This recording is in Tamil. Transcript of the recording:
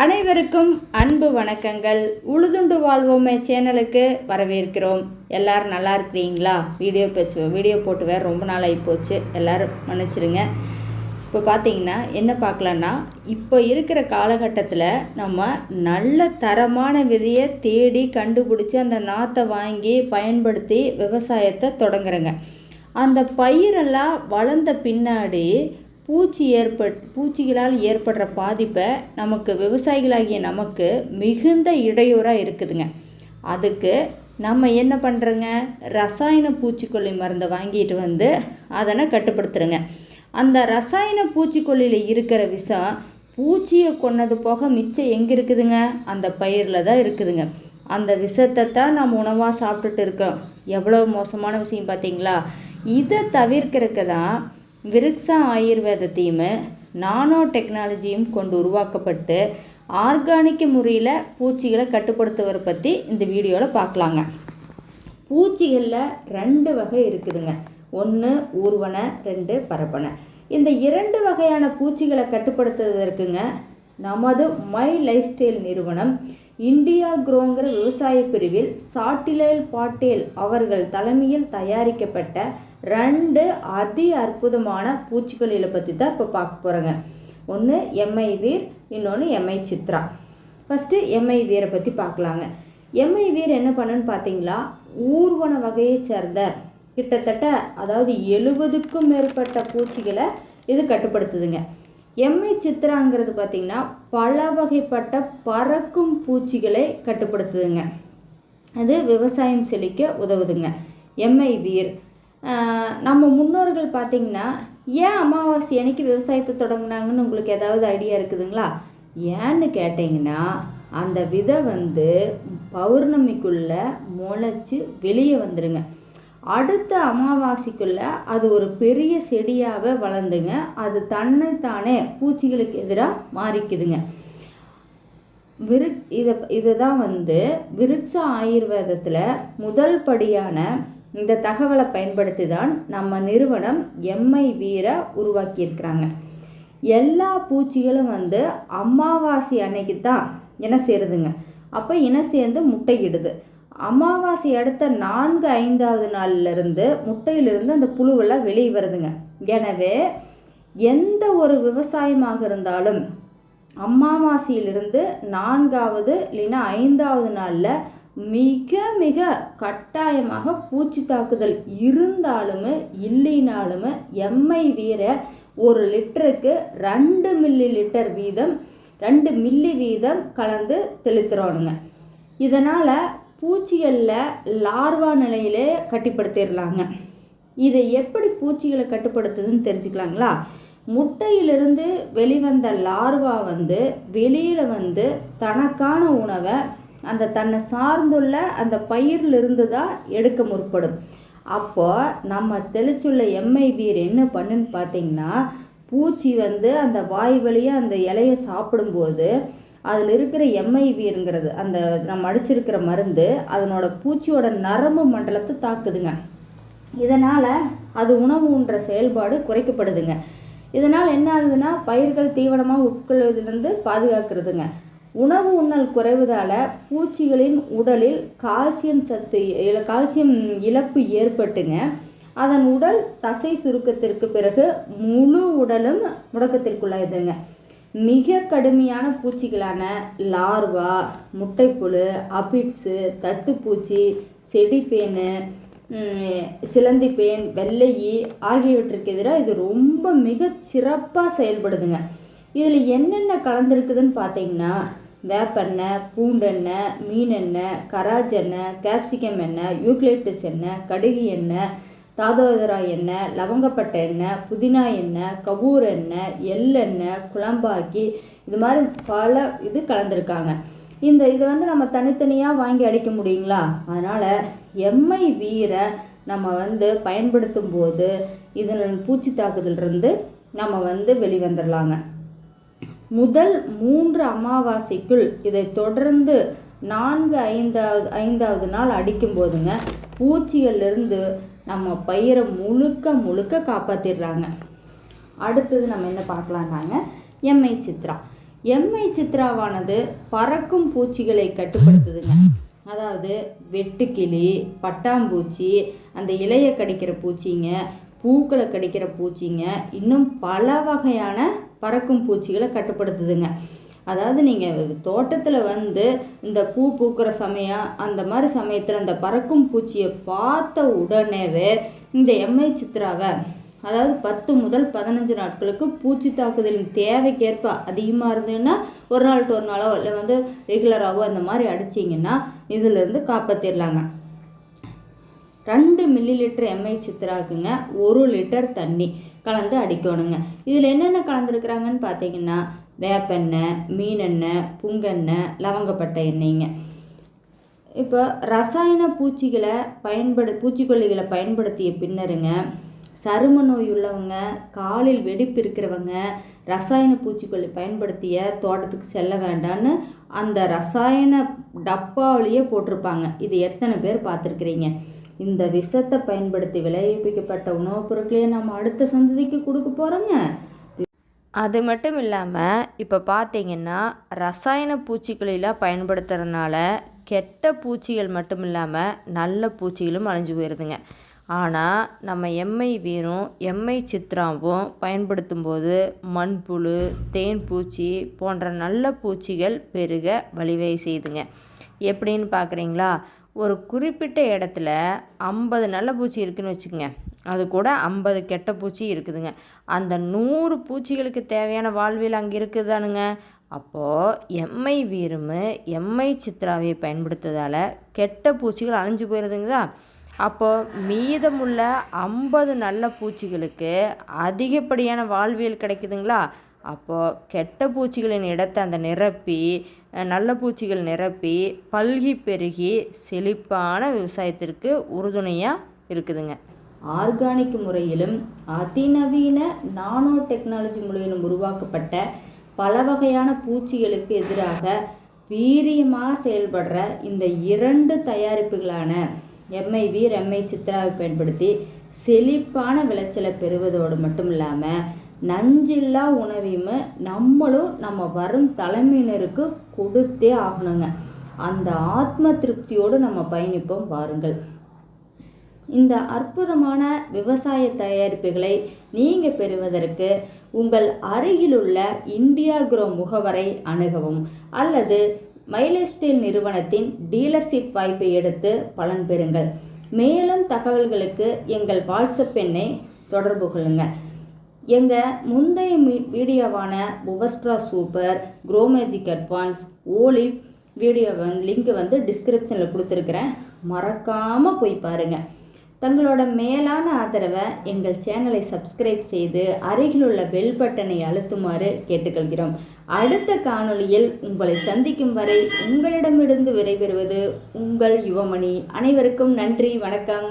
அனைவருக்கும் அன்பு வணக்கங்கள். உழுதுண்டு வாழ்வோமே சேனலுக்கு வரவேற்கிறோம். எல்லாரும் நல்லா இருக்கிறீங்களா? வீடியோ பேச்சு வீடியோ போட்டு வேறு ரொம்ப நாள் ஆகி போச்சு. எல்லோரும் மன்னிச்சிருங்க. இப்போ பார்த்தீங்கன்னா என்ன பார்க்கலான்னா இப்போ இருக்கிற காலகட்டத்தில் நம்ம நல்ல தரமான விதையை தேடி கண்டுபிடிச்சி அந்த நாற்றை வாங்கி பயன்படுத்தி விவசாயத்தை தொடங்குறேங்க. அந்த பயிரெல்லாம் வளர்ந்த பின்னாடி பூச்சி ஏற்பட் பூச்சிகளால் ஏற்படுற பாதிப்பை நமக்கு விவசாயிகளாகிய நமக்கு மிகுந்த இடையூறாக இருக்குதுங்க. அதுக்கு நம்ம என்ன பண்ணுறோங்க ரசாயன பூச்சிக்கொல்லி மருந்தை வாங்கிட்டு வந்து அதனை கட்டுப்படுத்துகிறோங்க அந்த ரசாயன பூச்சிக்கொல்லியில் இருக்கிற விஷம் பூச்சியை கொன்னது போக மிச்சம் எங்கே இருக்குதுங்க? அந்த பயிரில் தான் இருக்குதுங்க. அந்த விஷத்தை தான் நம்ம உணவாக சாப்பிட்டுட்டு இருக்கோம். எவ்வளோ மோசமான விஷயம் பார்த்தீங்களா? இதை தவிர்க்கிறதுக்கு தான் விருக்ஸா ஆயுர்வேதத்தையும் நானோ டெக்னாலஜியும் கொண்டு உருவாக்கப்பட்டு ஆர்கானிக் முறையில் பூச்சிகளை கட்டுப்படுத்துவதை பற்றி இந்த வீடியோவில் பார்க்கலாங்க. பூச்சிகளில் ரெண்டு வகை இருக்குதுங்க. ஒன்று ஊர்வன ரெண்டு பரப்பனை. இந்த இரண்டு வகையான பூச்சிகளை கட்டுப்படுத்துவதற்குங்க நமது மை லைஃப் ஸ்டைல் நிறுவனம் இந்தியா குரோங்கிற விவசாய பிரிவில் சாட்டிலைல் பாட்டேல் அவர்கள் தலைமையில் தயாரிக்கப்பட்ட ரெண்டு அதி அற்புதமான பூச்சிக்கொல்லிகளை பற்றி தான் இப்போ பார்க்க போகிறோங்க ஒன்று எம்ஐ வீர் இன்னொன்று எம்ஐ சித்ரா. ஃபஸ்ட்டு எம்ஐ வீரை பற்றி பார்க்கலாங்க. எம்ஐ வீர் என்ன பண்ணுன்னு பார்த்தீங்களா ஊர்வன வகையை சேர்ந்த கிட்டத்தட்ட அதாவது எழுபதுக்கும் மேற்பட்ட பூச்சிகளை இது கட்டுப்படுத்துதுங்க. எம்ஐ சித்ராங்கிறது பார்த்திங்கன்னா பல வகைப்பட்ட பறக்கும் பூச்சிகளை கட்டுப்படுத்துதுங்க. அது விவசாயம் செழிக்க உதவுதுங்க. M I Veer. நம்ம முன்னோர்கள் பார்த்திங்கன்னா ஏன் அமாவாசை அன்னைக்கு விவசாயத்தை தொடங்கினாங்கன்னு உங்களுக்கு ஏதாவது ஐடியா இருக்குதுங்களா? ஏன்னு கேட்டிங்கன்னா அந்த விதை வந்து பௌர்ணமிக்குள்ளே முளைச்சி வெளியே வந்துடுங்க அடுத்த அமாவாசைக்குள்ளே அது ஒரு பெரிய செடியாக வளர்ந்துங்க. அது தன்னைத்தானே பூச்சிகளுக்கு எதிராக மாறிக்குதுங்க. விரு இதை இதுதான் வந்து விருட்ச ஆயுர்வேதத்தில் முதல் படியான இந்த தகவலை பயன்படுத்தி தான் நம்ம நிறுவனம் எம்ஐ வீரை உருவாக்கியிருக்கிறாங்க. எல்லா பூச்சிகளும் வந்து அமாவாசை அன்னைக்கு தான் இன சேருதுங்க. அப்போ இன சேர்ந்து முட்டையிடுது. அமாவாசை அடுத்த நான்கு ஐந்தாவது நாள்லேருந்து முட்டையிலிருந்து அந்த புழுவெல்லாம் வெளியே வருதுங்க. எனவே எந்த ஒரு விவசாயமாக இருந்தாலும் அமாவாசையிலிருந்து நான்காவது இல்லைன்னா ஐந்தாவது நாளில் மிக மிக கட்டாயமாக பூச்சி தாக்குதல் இருந்தாலுமே இல்லைனாலுமே எம்ஐ வீர ஒரு லிட்டருக்கு ரெண்டு மில்லி லிட்டர் வீதம் ரெண்டு மில்லி வீதம் கலந்து தெளித்துறோனுங்க இதனால் பூச்சிகளில் லார்வா நிலையிலே கட்டிப்படுத்திடலாங்க. இதை எப்படி பூச்சிகளை கட்டுப்படுத்துதுன்னு தெரிஞ்சுக்கலாங்களா? முட்டையிலிருந்து வெளிவந்த லார்வா வந்து வெளியில் வந்து தனக்கான உணவை அந்த தன்னை சார்ந்துள்ள அந்த பயிரிலிருந்து தான் எடுக்க முற்படும். அப்போ நம்ம தெளிச்சுள்ள எம்ஐ வீர் என்ன பண்ணுன்னு பார்த்தீங்கன்னா பூச்சி வந்து அந்த வாய் வழியாக அந்த இலையை சாப்பிடும்போது அதில் இருக்கிற எம்ஐவிங்கிறது அந்த நம்ம அடிச்சிருக்கிற மருந்து அதனோட பூச்சியோட நரம்பு மண்டலத்தை தாக்குதுங்க. இதனால் அது உணவு உண்ற செயல்பாடு குறைக்கப்படுதுங்க. இதனால் என்ன ஆகுதுன்னா பயிர்கள் தீவனமாக உட்கொள்வதிலிருந்து பாதுகாக்கிறதுங்க. உணவு உண்ணல் குறைவதால் பூச்சிகளின் உடலில் கால்சியம் சத்து கால்சியம் இழப்பு ஏற்பட்டுங்க. அதன் உடல் தசை சுருக்கத்திற்கு பிறகு முழு உடலும் முடக்கத்திற்குள்ளாயுதுங்க மிக கடுமையான பூச்சிகளான லார்வா முட்டைப்புழு அபிட்ஸு தத்துப்பூச்சி செடிப்பேனு சிலந்திப்பேன் வெள்ளையி ஆகியவற்றுக்கு எதிராக இது ரொம்ப மிக சிறப்பாக செயல்படுதுங்க. இதில் என்னென்ன கலந்துருக்குதுன்னு பார்த்தீங்கன்னா வேப்பெண்ணெய் பூண்டெண்ணெய் மீனெண்ணெய் கராஜ் எண்ணெய் கேப்சிகம் எண்ணெய் யூக்லிப்டஸ் எண்ணெய் கடுகு எண்ணெய் தாதோதரா எண்ணெய் லவங்கப்பட்ட எண்ணெய் புதினா எண்ணெய் கபூர் எண்ணெய் எள்ளெண்ணெய் குழம்பாக்கி இது மாதிரி பல இது கலந்துருக்காங்க. இந்த இதை வந்து நம்ம தனித்தனியாக வாங்கி அடிக்க முடியுங்களா? அதனால் எம்ஐ வீரை நம்ம வந்து பயன்படுத்தும் போது இதன் பூச்சி தாக்குதலிருந்து நம்ம வந்து வெளிவந்துடலாங்க முதல் மூன்று அமாவாசைக்குள் இதை தொடர்ந்து நான்கு ஐந்தாவது ஐந்தாவது நாள் அடிக்கும் போதுங்க பூச்சிகள்லேருந்து நம்ம பயிரை முழுக்க முழுக்க காப்பாற்றிடுறாங்க அடுத்தது நம்ம என்ன பார்க்கலான்னாங்க M I Chitra. M I சித்ராவானது பறக்கும் பூச்சிகளை கட்டுப்படுத்துதுங்க. அதாவது வெட்டுக்கிளி பட்டாம்பூச்சி அந்த இலையை கடிக்கிற பூச்சிங்க பூக்களை கடிக்கிற பூச்சிங்க இன்னும் பல வகையான பறக்கும் பூச்சிகளை கட்டுப்படுத்துதுங்க. அதாவது நீங்கள் தோட்டத்தில் வந்து இந்த பூ பூக்கிற சமயம் அந்த மாதிரி சமயத்தில் அந்த பறக்கும் பூச்சியை பார்த்த உடனேவே இந்த எம்ஐ சித்ராவை அதாவது பத்து முதல் பதினஞ்சு நாட்களுக்கு பூச்சி தாக்குதலின் தேவைக்கேற்ப அதிகமாக இருந்ததுன்னா ஒரு நாள் ஒரு நாளோ இல்லை வந்து ரெகுலராகவோ அந்த மாதிரி அடிச்சிங்கன்னா இதிலேருந்து காப்பாற்றிடலாங்க ரெண்டு மில்லி லிட்டர் எம்ஐ சித்ராக்குங்க ஒரு லிட்டர் தண்ணி கலந்து அடிக்கணுங்க. இதில் என்னென்ன கலந்துருக்குறாங்கன்னு பார்த்தீங்கன்னா வேப்பெண்ணெய் மீனெண்ணெய் புங்கெண்ணெய் லவங்கப்பட்டை எண்ணெய்ங்க. இப்போ ரசாயன பூச்சிகளை பயன்படு பூச்சிக்கொல்லிகளை பயன்படுத்திய பின்னருங்க சரும நோய் உள்ளவங்க காலில் வெடிப்பு இருக்கிறவங்க ரசாயன பூச்சிக்கொல்லி பயன்படுத்திய தோட்டத்துக்கு செல்ல வேண்டான்னு அந்த ரசாயன டப்பாவிலேயே போட்டிருப்பாங்க. இது எத்தனை பேர் பார்த்துருக்குறீங்க? இந்த விஷத்தை பயன்படுத்தி விளைவிக்கப்பட்ட உணவுப் பொருட்களையே நம்ம அடுத்த சந்ததிக்கு கொடுக்க போகிறோங்க அது மட்டும் இல்லாமல் இப்போ பார்த்தீங்கன்னா ரசாயன பூச்சிக்கொல்லிலாம் பயன்படுத்துகிறனால கெட்ட பூச்சிகள் மட்டும் இல்லாமல் நல்ல பூச்சிகளும் அழிஞ்சு போயிடுதுங்க ஆனால் நம்ம எம்ஐ வீரும் எம்ஐ சித்ராவும் பயன்படுத்தும் போது மண்புழு தேன் பூச்சி போன்ற நல்ல பூச்சிகள் பெருக வழிவகை செய்யுதுங்க எப்படின்னு பார்க்குறீங்களா ஒரு குறிப்பிட்ட இடத்துல ஐம்பது நல்ல பூச்சி இருக்குதுன்னு வச்சுக்கோங்க. அது கூட ஐம்பது கெட்ட பூச்சி இருக்குதுங்க. அந்த நூறு பூச்சிகளுக்கு தேவையான வாழ்வியல் அங்கே இருக்குதானுங்க. அப்போது எம்ஐ வீருமு எம்ஐ சித்ராவை பயன்படுத்துவதால் கெட்ட பூச்சிகள் அழிஞ்சு போயிடுதுங்களா அப்போது மீதமுள்ள ஐம்பது நல்ல பூச்சிகளுக்கு அதிகப்படியான வாழ்வியல் கிடைக்குதுங்களா? அப்போது கெட்ட பூச்சிகளின் இடத்தை அந்த நிரப்பி நல்ல பூச்சிகள் நிரப்பி பல்கி பெருகி செழிப்பான விவசாயத்திற்கு உறுதுணையாக இருக்குதுங்க. ஆர்கானிக் முறையிலும் அதிநவீன நானோ டெக்னாலஜி முறையிலும் உருவாக்கப்பட்ட பல வகையான பூச்சிகளுக்கு எதிராக வீரியமாக செயல்படுற இந்த இரண்டு தயாரிப்புகளான எம்ஐ வீர் எம்ஐ சித்ராவை பயன்படுத்தி செழிப்பான விளைச்சலை பெறுவதோடு மட்டும் இல்லாமல் நஞ்சில்லா உணவையும் நம்மளும் நம்ம வரும் தலைமையினருக்கு கொடுத்தே ஆகணுங்க. அந்த ஆத்ம திருப்தியோடு நம்ம பயணிப்போம் வாருங்கள். இந்த அற்புதமான விவசாய தயாரிப்புகளை நீங்கள் பெறுவதற்கு உங்கள் அருகிலுள்ள இந்தியா குரோ முகவரை அணுகவும் அல்லது மைலேஸ்டேல் நிறுவனத்தின் டீலர்ஷிப் வாய்ப்பை எடுத்து பலன் பெறுங்கள். மேலும் தகவல்களுக்கு எங்கள் வாட்ஸ்அப் எண்ணை தொடர்பு கொள்ளுங்கள் எங்கள் முந்தைய வீடியோவான புவஸ்ட்ரா சூப்பர் க்ரோ மேஜிக் அட்வான்ஸ் ஓலி வீடியோ வந்து லிங்க் வந்து டிஸ்கிரிப்ஷனில் கொடுத்துருக்குறேன். மறக்காமல் போய் பாருங்கள் தங்களோட மேலான ஆதரவை எங்கள் சேனலை சப்ஸ்கிரைப் செய்து அருகில் உள்ள பெல் பட்டனை அழுத்துமாறு கேட்டுக்கொள்கிறோம். அடுத்த காணொளியில் உங்களை சந்திக்கும் வரை உங்களிடமிருந்து விடைபெறுவது உங்கள் யுவமணி. அனைவருக்கும் நன்றி வணக்கம்.